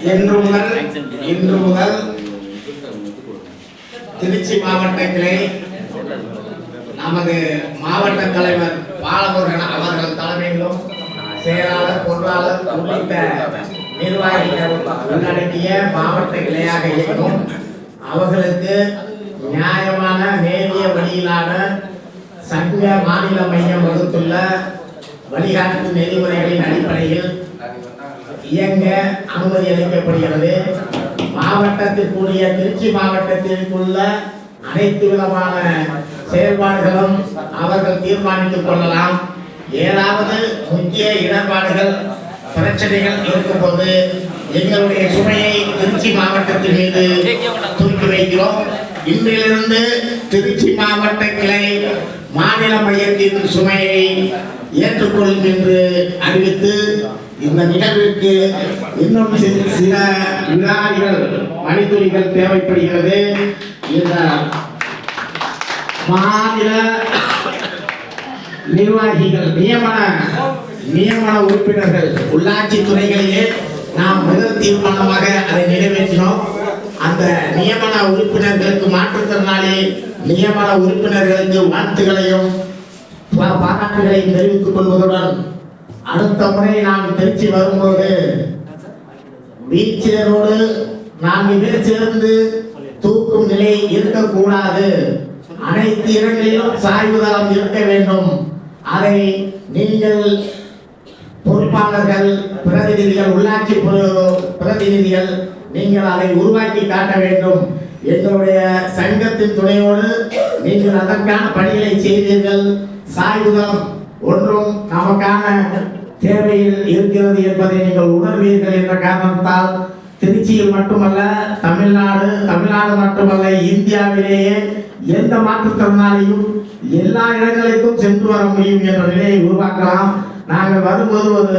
இன்று முதல் இன்று முதல் திருச்சி மாவட்ட கிளை நமது மாவட்ட தலைவர் பாலமுருகன் அவர்கள் தலைமையிலும் செயலாளர் பொருளாளர் உள்ளிட்ட நிர்வாகிகள் உள்ளடக்கிய மாவட்ட கிளையாக இயக்கும் அவர்களுக்கு நியாயமான நேரிய வழியிலான சங்க மாநில மையம் வகுத்துள்ள வழிகாட்டு நெறிமுறைகளின் அடிப்படையில் இயங்க அனுமதி அளிக்கப்படுகிறது. மாவட்டத்திற்குரிய திருச்சி மாவட்டத்திற்குள்ள அனைத்து விதமான செயல்பாடுகளும் அவர்கள் தீர்மானித்துக் கொள்ளலாம். ஏதாவது முக்கிய இடர்பாடுகள் பிரச்சனைகள் இருக்கும்போது எங்களுடைய சுமையை திருச்சி மாவட்டத்தின் மீது தூக்கி வைக்கிறோம். இன்றிலிருந்து திருச்சி மாவட்ட கிளை மாநில மையத்தின் சுமையை ஏற்றுக்கொள்ளும் என்று அறிவித்து இந்த நிகழ்விற்கு இன்னும் சில சில வினாடிகள் மணித்துளிகள் தேவைப்படுகிறது இந்த மாநில நிர்வாகிகள் நியமன நியமன உறுப்பினர்கள் உள்ளாட்சி துறைகளிலே நாம் முதல் தீர்மானமாக அதை நிறைவேற்றினோம். அந்த நியமன உறுப்பினர்களுக்கு மாற்றுத்திறனாளி நியமன உறுப்பினர்களுக்கு வாழ்த்துகளையும் பாராட்டுகளையும் தெரிவித்துக் கொள்வதுடன் அடுத்த முறை நாம் திருச்சி வரும்போது வீச்சரோடு நாம் இதில் சேர்ந்து தூக்கும் நிலை இருக்கக்கூடாது. அனைத்து இடங்களிலும் சாய்வு தளம் இருக்க வேண்டும். அதை நீங்கள் பொறுப்பாளர்கள் பிரதிநிதிகள் உள்ளாட்சி பிரதிநிதிகள் நீங்கள் அதை உருவாக்கி காட்ட வேண்டும். எங்களுடைய சங்கத்தின் துணையோடு நீங்கள் அதற்கான பணிகளை செய்தீர்கள். சாய்வுதம் ஒன்றும் நமக்கான தேவையில் இருக்கிறது என்பதை நீங்கள் உணர்வீர்கள் என்ற காரணத்தால் திருச்சியில் மட்டுமல்ல தமிழ்நாடு தமிழ்நாடு மட்டுமல்ல இந்தியாவிலேயே எந்த மாற்றுத்திறனாலையும் எல்லா இடங்களுக்கும் சென்று வர முடியும் என்ற நிலையை உருவாக்கலாம். நாங்கள் வரும்போது ஒரு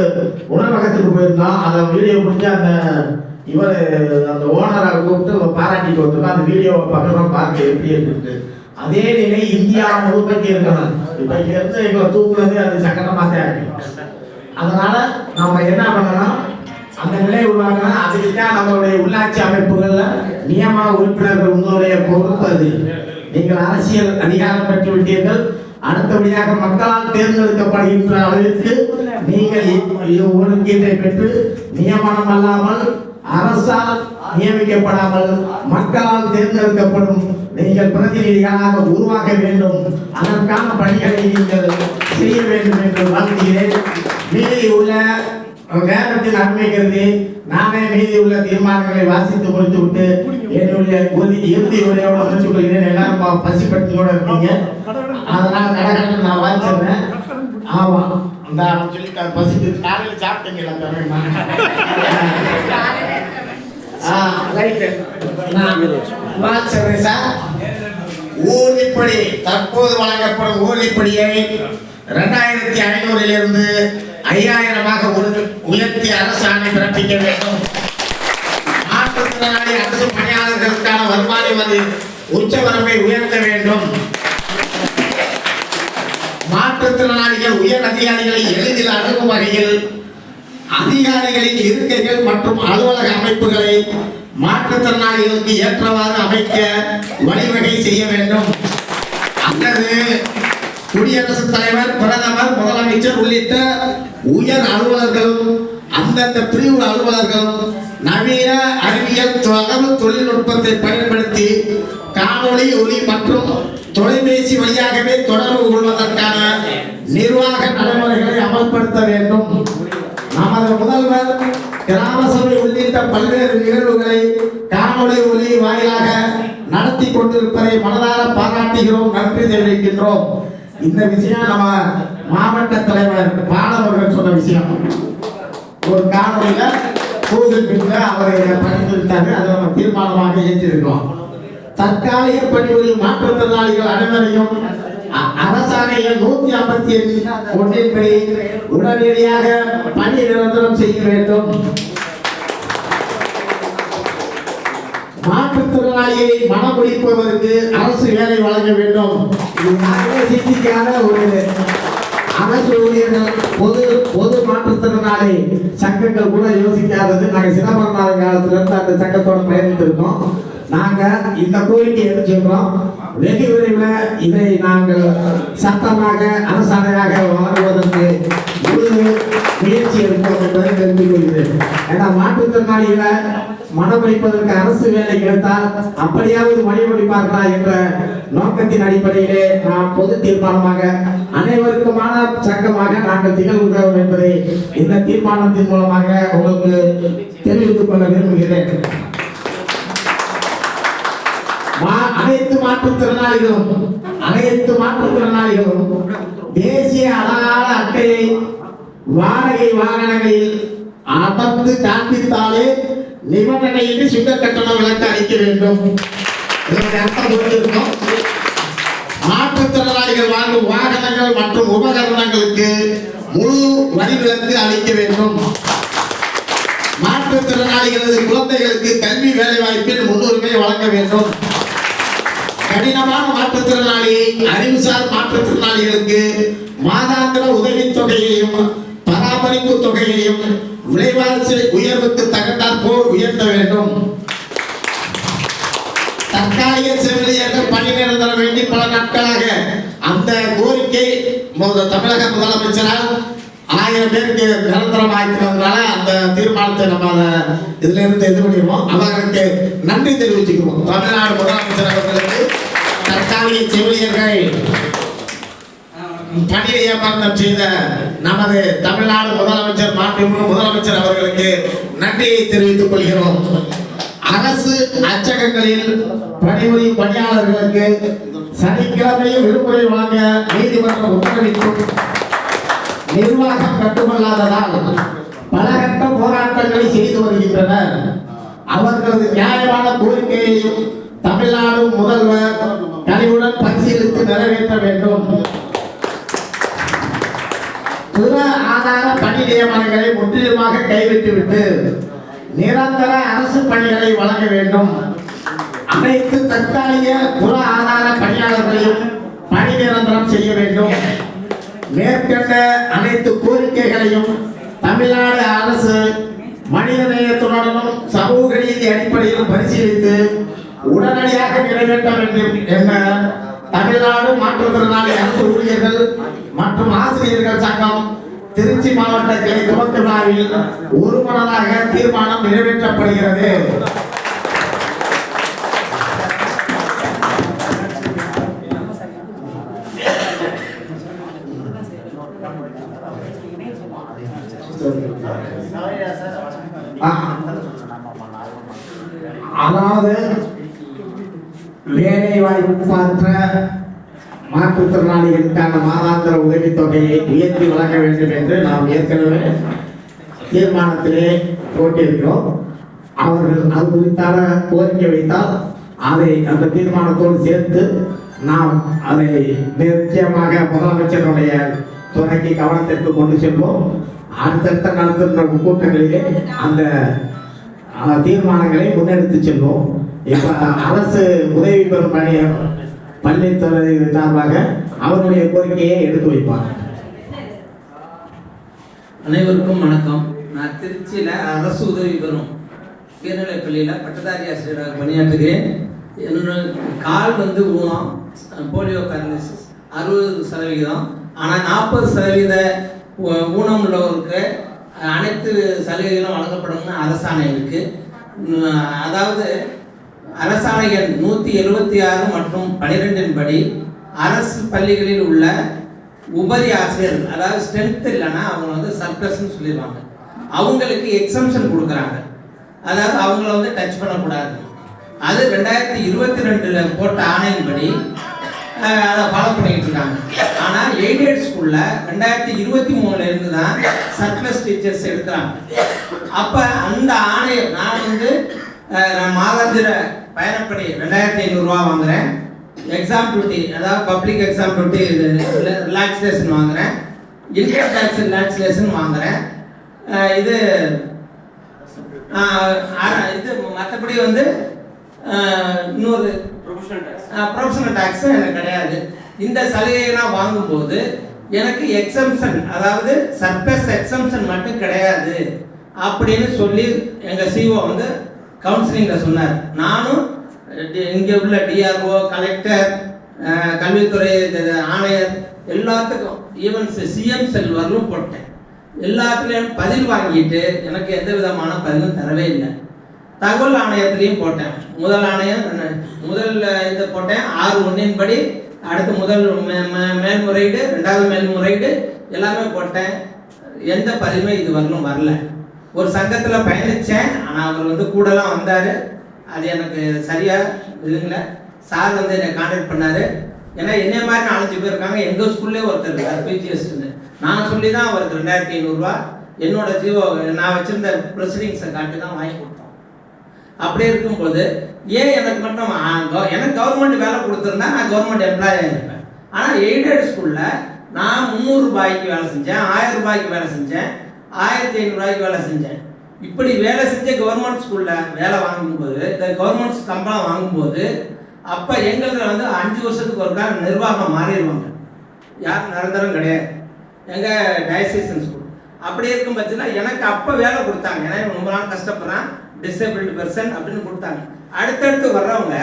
உணவகத்துக்கு போயிருந்தோம். அந்த வீடியோ முடிஞ்சு அந்த இவர் அந்த ஓனரை கூப்பிட்டு பாராட்டிட்டு வந்திருக்கோம் அந்த வீடியோவை பக்கமாக பார்க்க எப்படி இருக்குது அதே நிலை இந்தியா முழுக்க இருக்கணும் இப்போ இங்க எங்களை தூக்குறது அது சங்கடமாக தான் இருக்கு அதனால நம்ம என்ன பண்ணணும்? அந்த நிலை உருவாக்கணும். அதுக்கு தான் நம்மளுடைய உள்ளாட்சி அமைப்புகளில் நியமன உறுப்பினர்கள் உங்களுடைய பொறுப்பு அது. நீங்கள் அரசியல் அதிகாரம் பெற்று விட்டீர்கள் அடுத்தபடியாக மக்களால் தேர்ந்தெடுக்கப்படுகின்ற அளவிற்கு நீங்கள் ஒழுங்கீட்டை பெற்று நியமனம் அல்லாமல் அரசால் நியமிக்கப்படாமல் மக்களால் தேர்ந்தெடுக்கப்படும் நீங்கள் பிரதிநிதிகளாக உருவாக வேண்டும். அதற்கான பணிகளை நீங்கள் செய்ய வேண்டும் என்று வாழ்த்துகிறேன். மீதி உள்ள நேரத்தின் அருமை கருதி நானே மீதி உள்ள தீர்மானங்களை வாசித்து முடித்து விட்டு என்னுடைய இறுதி உரையோட முடித்துக் கொள்கிறேன் எல்லாரும் ப- பசிப்பட்டியோட இருக்கீங்க அதனால கடற்கடன் நான் வாசிச்சிடுறேன். ஆமா. இந்த சொல்லிட்டு பசித்து காலையில் சாப்பிட்டீங்களா தமிழ்மா ஊதிப்படி நான் தற்போது வழங்கப்படும் ஊழிப்படியை இரண்டாயிரத்தி ஐநூறிலிருந்து ஐயாயிரமாக உயர்த்தி அரசாணை பிறப்பிக்க வேண்டும். மாற்றுத்திறனாளி அரசு பணியாளர்களுக்கான வருமான வரி உச்சவரம்பை உயர்த்த வேண்டும். மாற்றுத்திறனாளிகள் உயர் அதிகாரிகளை எளிதில் அணுகும் வகையில் அதிகாரிகளின் இருக்கைகள் மற்றும் அலுவலக அமைப்புகளை மாற்றுத்திறனாளிகளுக்கு ஏற்றவாறு அமைக்க வழிவகை செய்ய வேண்டும். அல்லது குடியரசுத் தலைவர் பிரதமர் முதலமைச்சர் உள்ளிட்ட உயர் அலுவலர்களும் அந்தந்த பிரிவு அலுவலர்களும் நவீன அறிவியல் தகவல் தொழில்நுட்பத்தை பயன்படுத்தி காணொளி ஒலி மற்றும் தொலைபேசி வழியாகவே தொடர்பு கொள்வதற்கான நிர்வாக நடைமுறைகளை அமல்படுத்த வேண்டும். முதல்வர் கிராம சபை உள்ளிட்ட பல்வேறு நிகழ்வுகளை காணொலி ஒலி வாயிலாக நடத்தி கொண்டிருப்பதை மனதார பாராட்டுகிறோம் நன்றி தெரிவிக்கின்றோம். இந்த விஷயம் நம்ம மாவட்ட தலைவர் பாலவர்கள் சொன்ன விஷயம். ஒரு காணொலியில கூகுள் மீட்ல அவர் பணிபுரித்தாரு அதை நம்ம தீர்மானமாக ஏற்றிருக்கிறோம் தற்காலிக பணிபுரியும் மாற்றுத்திறனாளிகள் அனைவரையும் அ- நூத்தி ஐம்பத்தி ஒன்றின்படி உடனடியாக பணி நிரந்தரம் செய்ய வேண்டும். மாற்றுத்திறனாளியை மனமுடிப்பதற்கு அரசு வேலை வழங்க வேண்டும். இது ஒரு அரசு ஊழியர்கள் பொது பொது மாற்றுத்திறனாளி சங்கங்கள் கூட யோசிக்காதது. நாங்கள் சிதம்பரம் காலத்திலிருந்து அந்த சங்கத்தோட பயணித்திருக்கோம் நாங்கள் இந்த கோரிக்கை எடுத்து சொல்றோம். வெகு விரைவில் இதை நாங்கள் சட்டமாக அரசாணையாக வழங்குவதற்கு முழு முயற்சி எடுப்போம் என்பதை தெரிந்து கொள்கிறேன். ஏன்னா மாற்றுத்திறனாளிகளை மனமளிப்பதற்கு அரசு வேலை கிடைத்தால் அப்படியாவது மணிமொழிப்பார்களா என்ற நோக்கத்தின் அடிப்படையிலே நாம் பொது தீர்மானமாக அனைவருக்குமான சங்கமாக நாங்கள் திகழ்கிறோம் என்பதை இந்த தீர்மானத்தின் மூலமாக உங்களுக்கு தெரிவித்துக் கொள்ள விரும்புகிறேன் மா- அனைத்து மாற்றுத்திறனாளிகளும் அனைத்து மாற்றுத்திறனாளிகளும் தேசிய அடையாள அட்டையை வாடகை வாகனங்களில் அமர்ந்து காண்பித்தாலே நிபந்தனையின்றி சுங்க கட்டணம் விலக்கு அளிக்க வேண்டும். மாற்றுத்திறனாளிகள் வாங்கும் வாகனங்கள் மற்றும் உபகரணங்களுக்கு முழு வரி விலக்கு அளிக்க வேண்டும். மாற்றுத்திறனாளிகளது குழந்தைகளுக்கு கல்வி வேலைவாய்ப்பில் முன்னுரிமை வழங்க வேண்டும். கடினமான மாற்றுத்திறனாளி அறிவுசார் மாற்றுத்திறனாளிகளுக்கு மாதாந்திர உதவித் தொகையையும் பராமரிப்பு தொகையையும் விலைவாசி உயர்வுக்கு தகுந்தாற் போல் உயர்த்த வேண்டும். தற்காலிக செவிலியர்கள் பணி தர வேண்டி பல நாட்களாக அந்த கோரிக்கை தமிழக முதலமைச்சரால் ஆயிரம் பேருக்கு நிரந்தரம் ஆக்கிறதுனால அந்த தீர்மானத்தை நம்ம அதை இதுல இருந்து இது பண்ணிடுவோம். அவர்களுக்கு நன்றி தெரிவிச்சுக்கிறோம் தமிழ்நாடு முதலமைச்சர் அவர்களுக்கு தற்காலிக செவிலியர்கள் பணி நியமனம் செய்த நமது தமிழ்நாடு முதலமைச்சர் மாண்புமிகு முதலமைச்சர் அவர்களுக்கு நன்றியை தெரிவித்துக் கொள்கிறோம். அரசு அச்சகங்களில் பணிபுரியும் பணியாளர்களுக்கு சனிக்கிழமையும் விடுமுறை வழங்க நீதிமன்றம் உத்தரவிட்டும். நிர்வாகம் கட்டுக்கொள்ளாததால் பலகட்ட போராட்டங்களை செய்து வருகின்றனர். அவர்களது நியாயமான கோரிக்கையையும் தமிழ்நாடு முதல்வர் கனிவுடன் பரிசீலித்து நிறைவேற்ற வேண்டும். புற ஆதார பணி நியமனங்களை முற்றிலுமாக கைவிட்டுவிட்டு நிரந்தர அரசு பணிகளை வழங்க வேண்டும். அனைத்து தற்காலிக புற ஆதார பணியாளர்களையும் மேற்கண்ட அனைத்து கோரிக்கைகளையும் தமிழ்நாடு அரசு மனித நேயத்துடனும் சமூக நீதி அடிப்படையிலும் பரிசீலித்து உடனடியாக நிறைவேற்ற வேண்டும் என தமிழ்நாடு மாற்றுத்திறனாளி அரசு ஊழியர்கள் மற்றும் ஆசிரியர்கள் சங்கம் திருச்சி மாவட்ட கிளை துவக்க விழாவில் ஒருமனதாக தீர்மானம் நிறைவேற்றப்படுகிறது. அதாவது வேலை வாய்ப்பற்ற மாற்றுத்திறனாளிகளுக்கான மாதாந்திர உதவித்தொகையை உயர்த்தி வழங்க வேண்டும் என்று நாம் ஏற்கனவே தீர்மானத்திலே போட்டிருக்கிறோம். அவர்கள் அது குறித்தான கோரிக்கை வைத்தால் அதை அந்த தீர்மானத்தோடு சேர்த்து நாம் அதை நிச்சயமாக முதலமைச்சருடைய துணைக்கு கவனத்திற்கு கொண்டு செல்வோம். அடுத்தடுத்த நடத்துகின்ற கூட்டங்களிலே அந்த தீர்மானங்களை முன்னெடுத்து செல்வோம். இப்போ அரசு உதவி பெறும் பணிய பள்ளித்துறை சார்பாக அவருடைய கோரிக்கையை எடுத்து வைப்பார். அனைவருக்கும் வணக்கம். நான் திருச்சியில் அரசு உதவி பெறும் உயர்நிலை பள்ளியில் பட்டதாரி ஆசிரியராக பணியாற்றுகிறேன். என்னோட கால் வந்து ஊனம் போலியோ கார்னிசிஸ் அறுபது சதவிகிதம். ஆனால் நாற்பது சதவீத ஊனம் உள்ளவருக்கு அனைத்து சலுகைகளும் வழங்கப்படும்னு அரசாணை இருக்குது அதாவது அரசாணை எண் நூற்றி எழுபத்தி ஆறு மற்றும் பனிரெண்டின் படி அரசு பள்ளிகளில் உள்ள உபரி ஆசிரியர் அதாவது ஸ்ட்ரென்த் இல்லைன்னா அவங்க வந்து சர்ப்ளஸ்ன்னு சொல்லிடுவாங்க. அவங்களுக்கு எக்ஸம்ஷன் கொடுக்குறாங்க. அதாவது அவங்கள வந்து டச் பண்ணக்கூடாது. அது ரெண்டாயிரத்தி இருபத்தி ரெண்டில் போட்ட ஆணையின்படி அதை ஃபாலோ பண்ணிக்கிட்டு இருக்காங்க. ஆனால் எய்டட் ஸ்கூலில் ரெண்டாயிரத்தி இருபத்தி மூணுல இருந்து தான் சர்ப்ளஸ் டீச்சர்ஸ் எடுக்கிறாங்க. அப்போ அந்த ஆணையை நான் வந்து நான் மாதாந்திர பயணப்படி ரெண்டாயிரத்தி ஐநூறுரூவா வாங்குறேன். எக்ஸாம் டியூட்டி அதாவது பப்ளிக் எக்ஸாம் டியூட்டி ரிலாக்ஸேஷன் வாங்குறேன். இன்கம் டேக்ஸ் ரிலாக்ஸேஷன் வாங்குறேன். இது இது மற்றபடி வந்து இன்னொரு ப்ரொஃபஷனல் டேக்ஸ் எனக்கு கிடையாது. இந்த சலுகையெல்லாம் வாங்கும்போது எனக்கு எக்ஸம்ஷன் அதாவது சர்ப்ளஸ் எக்ஸம்ஷன் மட்டும் கிடையாது அப்படின்னு சொல்லி எங்கள் சிஓ வந்து கவுன்சிலிங்கில் சொன்னார். நானும் இங்கே உள்ள டிஆர்ஓ கலெக்டர் கல்வித்துறை ஆணையர் எல்லாத்துக்கும் ஈவன் சிஎம் செல் வரலும் போட்டேன். எல்லாத்துலேயும் பதில் வாங்கிட்டு எனக்கு எந்த விதமான பதிலும் தரவே இல்லை. தகவல் ஆணையத்திலையும் போட்டேன். முதல் ஆணையம் ரெண்டு- முதல் இது போட்டேன். ஆறு ஒன்றின் படி அடுத்து முதல் மே- மே- மேல்முறையீடு ரெண்டாவது மேல்முறையீடு எல்லாமே போட்டேன். எந்த பதிவுமே இது வரலும் வரல. ஒரு சங்கத்தில் பயணித்தேன் ஆனால் அவர் வந்து கூடலாம் வந்தார். அது எனக்கு சரியாக இதுங்கள சார் வந்து என்னை காண்டாக்ட் பண்ணார். ஏன்னா என்னைய மாதிரி நாலஞ்சு பேர் இருக்காங்க. எங்கள் ஸ்கூல்லே ஒருத்தர் இருக்கார் பிஜிஎஸ்ன்னு நான் சொல்லி தான் அவருக்கு ரெண்டாயிரத்தி ஐநூறுரூவா என்னோட ஜீவோ நான் வச்சுருந்த ப்ரொசீடிங்ஸை காட்டி தான் வாங்கி கொடுத்தேன். அப்படி இருக்கும்போது ஏன் எனக்கு மட்டும் எனக்கு கவர்மெண்ட் வேலை கொடுத்துருந்தா நான் கவர்மெண்ட் எம்ப்ளாயாக இருப்பேன். ஆனால் எய்டட் ஸ்கூலில் நான் முந்நூறு ரூபாய்க்கு வேலை செஞ்சேன் ஆயிரம் ரூபாய்க்கு வேலை செஞ்சேன் ஆயிரத்தி ஐநூறுரூவாய்க்கு வேலை செஞ்சேன். இப்படி வேலை செஞ்ச கவர்மெண்ட் ஸ்கூலில் வேலை வாங்கும்போது இந்த கவர்மெண்ட் சம்பளம் வாங்கும்போது அப்போ எங்களுக்கு வந்து அஞ்சு வருஷத்துக்கு ஒருக்கா நிர்வாகம் மாறிடுவாங்க. யார் நிரந்தரம் கிடையாது. எங்கள் டயசேஷன் ஸ்கூல் அப்படி இருக்கும் பட்சத்தில் எனக்கு அப்போ வேலை கொடுத்தாங்க. ஏன்னா ரொம்ப நாள் கஷ்டப்படுறான். டிசேபிள்டு பர்சன் அப்படின்னு கொடுத்தாங்க. அடுத்தடுத்து வர்றவங்க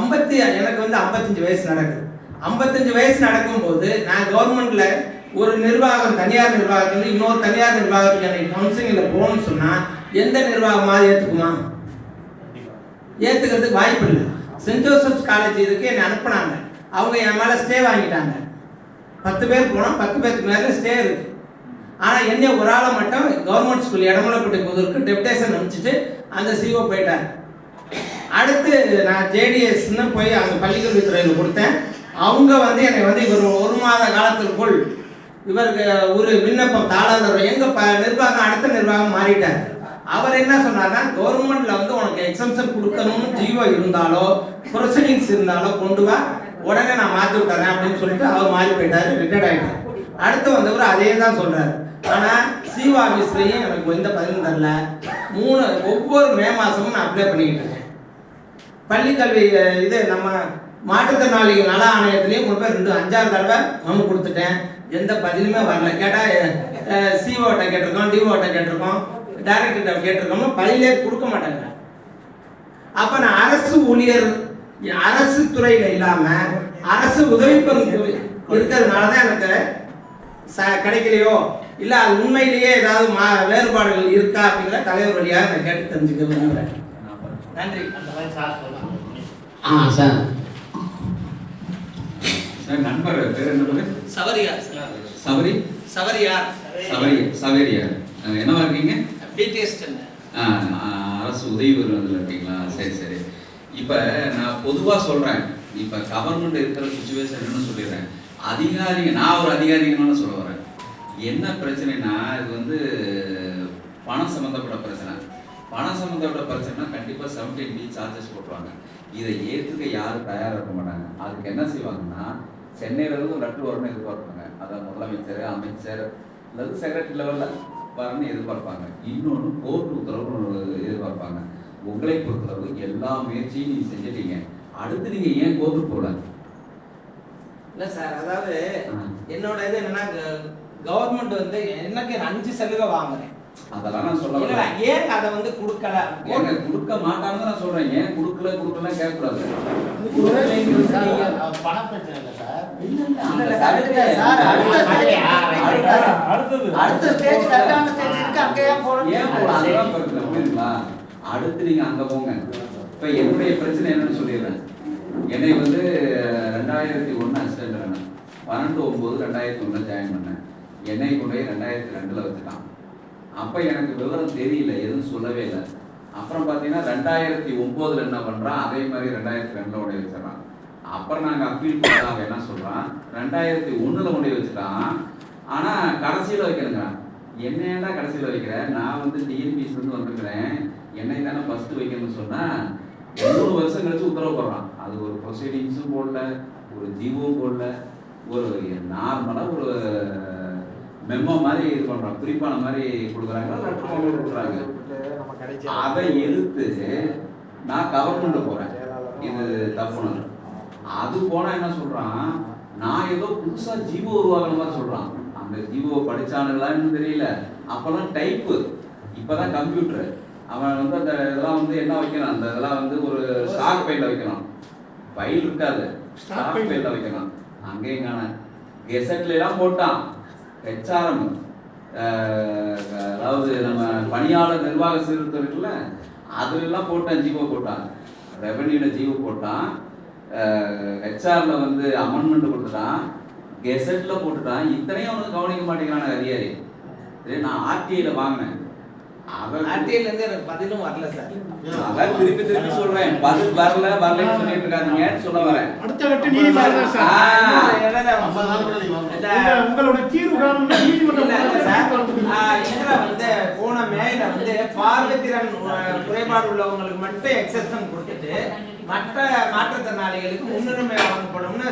ஐம்பத்தி எனக்கு வந்து ஐம்பத்தஞ்சு வயசு நடக்குது. ஐம்பத்தஞ்சு வயசு நடக்கும்போது நான் கவர்மெண்ட்ல ஒரு நிர்வாகம் தனியார் நிர்வாகத்துல இன்னொரு தனியார் நிர்வாகத்துக்கு எனக்கு கவுன்சிலிங்கில் போகணும்னு சொன்னால் எந்த நிர்வாகமாக ஏற்றுக்குமா ஏற்றுக்கிறதுக்கு வாய்ப்பு இல்லை. சென்ட் ஜோசப்ஸ் காலேஜ் இதுக்கு என்னை அனுப்புனாங்க. அவங்க என் மேலே ஸ்டே வாங்கிட்டாங்க. பத்து பேர் போனால் பத்து பேருக்கு மேலே ஸ்டே இருக்கு. ஆனால் என்னை ஒரு ஆளை மட்டும் கவர்மெண்ட் ஸ்கூல் இடமலப்பட்டி புதூருக்கு டெப்டேஷன் அனுப்பிச்சிட்டு அந்த சிஓ போயிட்டார். அடுத்து நான் ஜேடிஎஸ்னு போய் அங்கே பள்ளிக்கல்வித்துறையில் கொடுத்தேன். அவங்க வந்து என்னை வந்து இவர் ஒரு மாத காலத்திற்குள் இவருக்கு ஒரு விண்ணப்பம் தாளாளர் எங்கள் ப நிர்வாகம் அடுத்த நிர்வாகம் மாறிட்டார். அவர் என்ன சொன்னார்னா கவர்மெண்ட்ல வந்து உனக்கு எக்ஸம்ஷன் கொடுக்கணும்னு ஜீவோ இருந்தாலோ ப்ரொசீடிங்ஸ் இருந்தாலோ கொண்டு வா. உடனே நான் மாற்றி விட்டுறேன் அப்படின்னு சொல்லிட்டு அவர் மாறி போயிட்டாரு ரிட்டையர்ட் ஆகிட்டார் அடுத்து வந்தவர் அதே தான் சொல்கிறார் ஆனா சிஓ ஆஃபீஸ்லயும் எனக்கு எந்த பதிலும் தரல. மூணு ஒவ்வொரு மே மாசமும் நான் அப்ளை பண்ணிக்கிட்டு இருக்கேன். பள்ளிக்கல்வி இது நம்ம மாற்றுத்திறனாளிகள் நல ஆணையத்திலையும் கொண்டு போய் ரெண்டு அஞ்சாறு தடவை மனு கொடுத்துட்டேன். எந்த பதிலுமே வரல. கேட்டால் சிஓட்ட கேட்டிருக்கோம் டிஓட்ட கேட்டிருக்கோம் டைரக்டர்கிட்ட கேட்டிருக்கோம் பதிலே கொடுக்க மாட்டாங்க. அப்போ நான் அரசு ஊழியர் அரசு துறையில் இல்லாமல் அரசு உதவி பெறும் இருக்கிறதுனால தான் எனக்கு ச கிடைக்கலையோ? இல்லை அது உண்மையிலேயே ஏதாவது மா வேறுபாடுகள் இருக்கா அப்படிங்கிற தலைவர் வழியாக நான் கேட்டு தெரிஞ்சுக்க விரும்புகிறேன் நன்றி. ஆ சார். சார் நண்பர் பேர் என்ன பேரு? சவரியார் சபரி சவரியார். சபரி சவேரியா என்னவா இருக்கீங்க? பிடிஎஸ் அரசு உதவி பெறுவதில் இருக்கீங்களா? சரி சரி. இப்போ நான் பொதுவாக சொல்கிறேன் இப்போ கவர்மெண்ட் இருக்கிற சுச்சுவேஷன் சொல்லிடுறேன். அதிகாரிங்க நான் ஒரு அதிகாரிங்கன்னு சொல்ல வரேன். என்ன பிரச்சனைனா இது வந்து பணம் சம்மந்தப்பட்ட பிரச்சனை. பணம் சம்மந்தப்பட்ட பிரச்சனைனா கண்டிப்பாக செவன்டீன் பி சார்ஜஸ் போட்டுருவாங்க. இதை ஏற்றுக்க யாரும் தயாராக இருக்க மாட்டாங்க. அதுக்கு என்ன செய்வாங்கன்னா சென்னையில இருந்து ஒரு லெட்டர் வரணும்னு எதிர்பார்ப்பாங்க. அதான் முதலமைச்சர் அமைச்சர் அல்லது செக்ரட்டரி லெவலில் வரணும்னு எதிர்பார்ப்பாங்க. இன்னொன்று கோர்ட் உத்தரவு எதிர்பார்ப்பாங்க. உங்களை பொறுத்தளவு எல்லா முயற்சியும் நீங்க செஞ்சிட்டீங்க. அடுத்து நீங்க ஏன் கோர்ட்டு போகல? இல்லை சார் அதாவது. என்னோட இது என்னன்னா கவர்மெண்ட் வந்து எனக்கு அஞ்சு சலுகை வாங்குறேன். அதெல்லாம் நான் சொல்ல ஏன் அதை வந்து கொடுக்கல? ஏங்க கொடுக்க மாட்டாங்கன்னு நான் சொல்றேன். ஏன் கொடுக்கல கொடுக்கல கேட்கக்கூடாது. பணப்பிரச்சனை இல்லை சார். இல்ல, சார், அடுத்த பிரச்சனை நீங்க அங்க போங்க. இப்ப என்னுடைய பிரச்சனை என்னன்னு சொல்லிடுறேன். என்னை வந்து ரெண்டாயிரத்தி ஒன்று அசிஸ்டன்ட் பன்னெண்டு ஒன்பது ரெண்டாயிரத்தி ஒண்ணுல ஜாயின் பண்ணேன். என்னை கொண்டு போய் ரெண்டாயிரத்தி ரெண்டில் வச்சுட்டான். அப்போ எனக்கு விவரம் தெரியல எதுவும் சொல்லவே இல்லை. அப்புறம் பார்த்தீங்கன்னா ரெண்டாயிரத்தி ஒம்போதுல என்ன பண்ணுறான் அதே மாதிரி ரெண்டாயிரத்தி ரெண்டில் உடைய வச்சிடறான். அப்புறம் நாங்கள் அப்பீல் பண்ணலாம் என்ன சொல்கிறான் ரெண்டாயிரத்தி ஒன்றில் உடைய வச்சுட்டான். ஆனால் கடைசியில் வைக்கணுங்கிறான் என்ன ஏன்டா வைக்கிறேன் வைக்கிற? நான் வந்து டிஎன்பிஎஸ் வந்திருக்கிறேன். என்னை தானே ஃபஸ்ட்டு வைக்கணும்னு சொன்னால் மூணு வருஷம் கழிச்சு உத்தரவு போடுறான். அது ஒரு ப்ரொசீடிங்ஸும் போடல ஒரு ஜீவோவும் போடல. ஒரு நார்மலாக ஒரு மெமோ மாதிரி இது பண்றாங்க குறிப்பான மாதிரி கொடுக்குறாங்க. லெட்டர் கொடுக்குறாங்க. அதை எதிர்த்து நான் கவர்மெண்ட் போறேன். இது தப்புன்னு. அது போனா என்ன சொல்றான்? நான் ஏதோ புதுசா ஜீவோ உருவாக்குற மாதிரி சொல்றான். அந்த ஜீவோ படிச்சானுங்களான்னு தெரியல. அப்பெல்லாம் டைப்பு இப்பதான் கம்ப்யூட்டர் அவன் வந்து அந்த இதெல்லாம் வந்து என்ன வைக்கிறான்? அந்த இதெல்லாம் வந்து ஒரு ஸ்டாக் ஃபைல்ல வைக்கிறான். ஃபைல் இருக்காது. ஸ்டாக் ஃபைல்ல வைக்கிறான். அங்கேயும் காண கெசட்ல எல்லாம் போட்டான். ஹெச்ஆர்எம் அதாவது நம்ம பணியாளர் நிர்வாக சீர்திருத்தம் இருக்குல்ல அதுல போட்டான் ஜீவோ போட்டான் ரெவன்யூவில் ஜீவோ போட்டான் ஹெச்ஆரில் வந்து அமெண்ட்மெண்ட் கொடுத்துட்டான் கெசட்டில் போட்டுட்டான் இத்தனையும் அவனுக்கு கவனிக்க மாட்டேங்கிறான அதிகாரி. இது நான் ஆர்டிஐயில் வாங்கினேன். அவன் ஆர்டிஐல இருந்து எனக்கு பதிலும் வரல சார். அதான் திருப்பி திருப்பி சொல்றேன். பதில் வரல வரலன்னு சொல்லிட்டு இருக்காதீங்கன்னு சொல்ல வரேன். அடுத்த வெட்டு நீதிமன்றம் சார். உங்களுடைய தீர்வு இதுல வந்து போன மேல வந்து பார்வைத்திறன் குறைபாடு உள்ளவங்களுக்கு மட்டும் எக்ஸப்ஷன் கொடுத்துட்டு மற்ற மாற்றுத்திறனாளிகளுக்கு முன்னுரிமை வழங்கப்படும்னு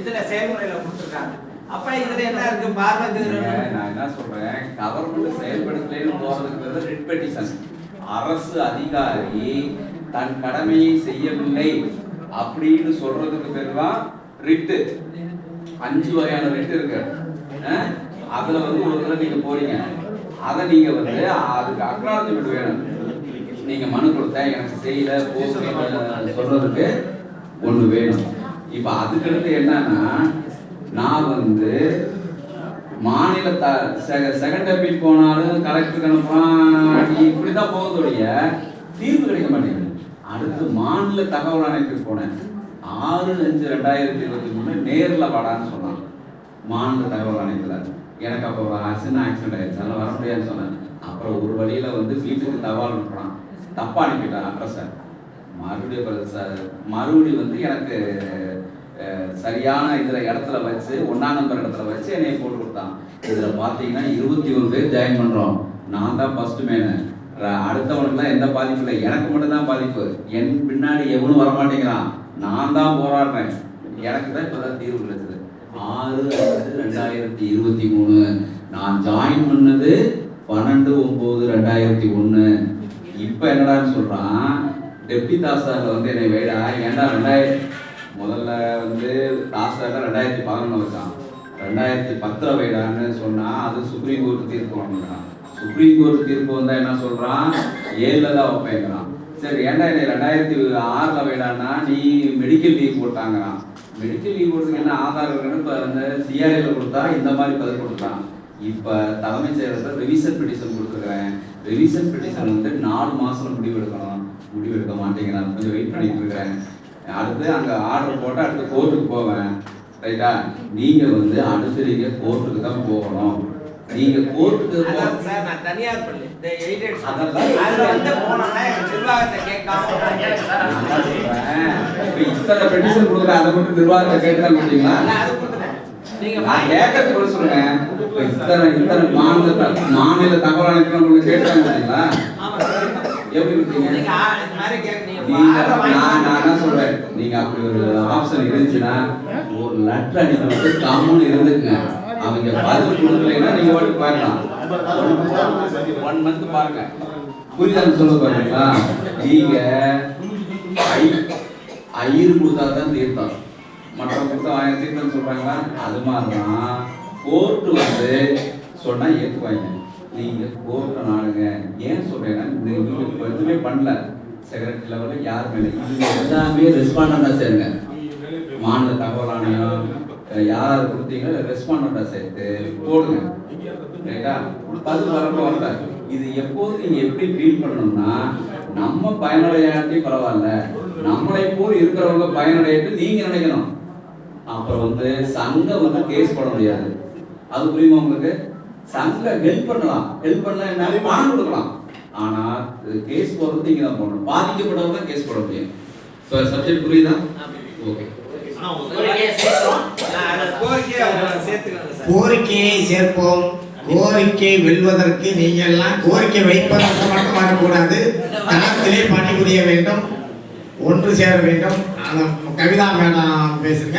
இதுல செயல்முறையில கொடுத்துருக்காங்க. அப்ப இதுல என்ன இருக்கு? பார்வைத்திறன் நான் என்ன சொல்றேன்? கவர்மெண்ட் செயல்படுத்தலைன்னு போறதுங்கிறது பதிலா ரிட் பெட்டிஷன் அரசு அதிகாரி தன் கடமையை செய்யவில்லை அப்படின்னு சொல்றதுக்கு பேர் தான் ரிட்டு அஞ்சு வகையான ரிட் இருக்கு. அதுல வந்து ஒரு தடவை நீங்க போறீங்க. அதை நீங்க வந்து அதுக்கு அக்னாலஜ்மெண்ட் வேணும். நீங்க மனு கொடுத்தேன் எனக்கு செய்யல சொல்றதுக்கு ஒண்ணு வேணும். இப்ப அதுக்கடுத்து என்னன்னா நான் வந்து மாநில த செகண்ட் அப்பீல் போனாலும் கலெக்டருக்கு அனுப்புறான் இப்படிதான் போகிறதுடைய தீர்வு கிடைக்க மாட்டேங்குது. அடுத்து மாநில தகவல் ஆணையத்துக்கு போனேன். ஆறு அஞ்சு ரெண்டாயிரத்தி இருபத்தி மூணு நேரில் வாடான்னு சொன்னான். மாநில தகவல் ஆணையத்துல. எனக்கு அப்போ சின்ன ஆக்சிடென்ட் ஆயிடுச்சு. அதில் வர முடியாதுன்னு சொன்னேன். அப்புறம் ஒரு வழியில் வந்து வீட்டுக்கு தகவல் அனுப்புறான் தப்பாக அனுப்பிட்டான் அட்ரஸை மறுபடியும் சார் மறுபடியும் வந்து எனக்கு சரியான இதில் இடத்துல வச்சு ஒன்றா நம்பர் இடத்துல வச்சு என்னையை போட்டு கொடுத்தான். இதில் பார்த்தீங்கன்னா இருபத்தி ஒரு பேர் ஜாயின் பண்ணுறோம் நான் தான் ஃபஸ்ட்டு மேனு அடுத்தவனுக்குலாம் எந்த பாதிப்பு இல்லை. எனக்கு மட்டும்தான் பாதிப்பு. என் பின்னாடி எவனும் வர மாட்டேங்கிறான் நான் தான் போராடுறேன். எனக்கு தான் இப்போதான் தீர்வு கிடைச்சது. ஆறு அஞ்சு ரெண்டாயிரத்தி இருபத்தி மூணு. நான் ஜாயின் பண்ணது பன்னெண்டு ஒம்பது ரெண்டாயிரத்தி ஒன்று இப்போ என்னடான்னு சொல்கிறான் டெப்டி தாசார்ல வந்து என்னை வேடா ஏன்டா ரெண்டாயிரத்தி முதல்ல வந்து தாசார்ல ரெண்டாயிரத்தி பதினொன்று வச்சான் ரெண்டாயிரத்தி பத்தில் வைடான்னு சொன்னால் அது சுப்ரீம் கோர்ட் தீர்ப்பு வாங்கினான் சுப்ரீம் கோர்ட் தீர்ப்பு வந்தால் என்ன சொல்கிறான் ஏழில் தான் வைப்பேங்கிறான் சரி ஏன்டா இல்லை ரெண்டாயிரத்தி ஆறில் வைடான்னா நீ மெடிக்கல் லீவ் போட்டாங்கிறான். மெடிக்கல் லீவ் போடுறதுக்கு என்ன ஆதாரம் இருக்குன்னு இப்போ அந்த சிஆர்ஐல கொடுத்தா இந்த மாதிரி பதில் கொடுத்தான். இப்போ தலைமைச் செயலகத்தில் ரிவிஷன் பெட்டிஷன் கொடுத்துருக்குறேன். ரிவிஷன் பெட்டிஷன் வந்து நாலு மாசம் முடிவெடுக்கணும். முடிவெடுக்க மாட்டேங்கிறான். கொஞ்சம் வெயிட் பண்ணிட்டு இருக்கிறேன். அடுத்து அங்க ஆர்டர் போட்டு அடுத்து கோர்ட்டுக்கு போவேன். ரைட்டா நீங்க வந்து நீங்க கோர்ட்டுக்கு தான் போகணும். நீங்க கோர்ட்டுக்கு சார் நான் தனியார் பள்ளி. இந்த எய்டட் அதெல்லாம் அதுல வந்து போனோம்னா நிர்வாகத்தை கேட்காம தான் இத்தனை பெட்டிஷன் கொடுக்குற அதை மட்டும் நிர்வாகத்தை கொடுத்தீங்களா அது கொடுத்துட்டேன் நீங்க கேட்கறது கூட சொல்லுங்க. இத்தனை இத்தனை மாநில மாநில தகவல் அமைப்பு உங்களுக்கு கொடுத்தீங்களா சார் எப்படி கொடுத்தீங்க நீங்க ஆ- இந்த மாதிரி கேட்க நீங்க நான் நான் என்ன சொல்றேன்? நீங்க அப்படி ஒரு ஆப்ஷன் இருந்துச்சுன்னா ஒரு லெட்டர் அடிக்க வந்து கம்முன்னு இருந்துக்குங்க. அவங்க பதில் கொடுக்கலைன்னா நீங்க வாட்டி பார்க்கலாம். ஒன் மந்த் பாருங்க. புரியுதா சொல்ல பாருங்களா நீங்க ஐயர் கொடுத்தா தான் தீர்த்தம். மற்றவங்க கொடுத்தா ஆயிரம் தீர்த்தம் சொல்றாங்களா? அது மாதிரிதான் கோர்ட்டு வந்து சொன்னா ஏத்துக்குவாங்க. நீங்க கோர்ட்டை நாடுங்க. ஏன் சொல்றேன்னா நீங்க எதுவுமே பண்ணல. செக்ரட்டரி லெவலில் யாருமே மேலே? எல்லாமே ரெஸ்பாண்டாக சேருங்க மாநில தகவல் ஆணையம் யார் கொடுத்தீங்களோ ரெஸ்பாண்டாக சேர்த்து போடுங்க. ரைட்டா பதில் வரப்போ வரல. இது எப்போது நீங்க எப்படி ஃபீல் பண்ணணும்னா நம்ம பயனடையாட்டி பரவாயில்ல. நம்மளை போல் இருக்கிறவங்க பயனடையிட்டு நீங்க நினைக்கணும். அப்புறம் வந்து சங்கம் வந்து கேஸ் போட முடியாது. அது புரியுமா உங்களுக்கு? சங்க ஹெல்ப் பண்ணலாம். ஹெல்ப் பண்ணலாம் என்ன? பணம் கொடுக்கலாம். ஆனால் கேஸ் போடுறது நீங்க தான் போடணும். பாதிக்கப்பட்டவங்க தான் கேஸ் போட முடியும். ஸோ சப்ஜெக்ட் புரியுதா? ஓகே கோரிக்கையை கோரிக்கையை சேர்ப்போம். கோரிக்கை வெல்வதற்கு நீங்கள் எல்லாம் கோரிக்கை வைப்பதற்கு மட்டும் வரக்கூடாது. தளத்திலே பணிபுரிய வேண்டும். ஒன்று சேர வேண்டும். அந்த கவிதா மேடம் பேசுங்க.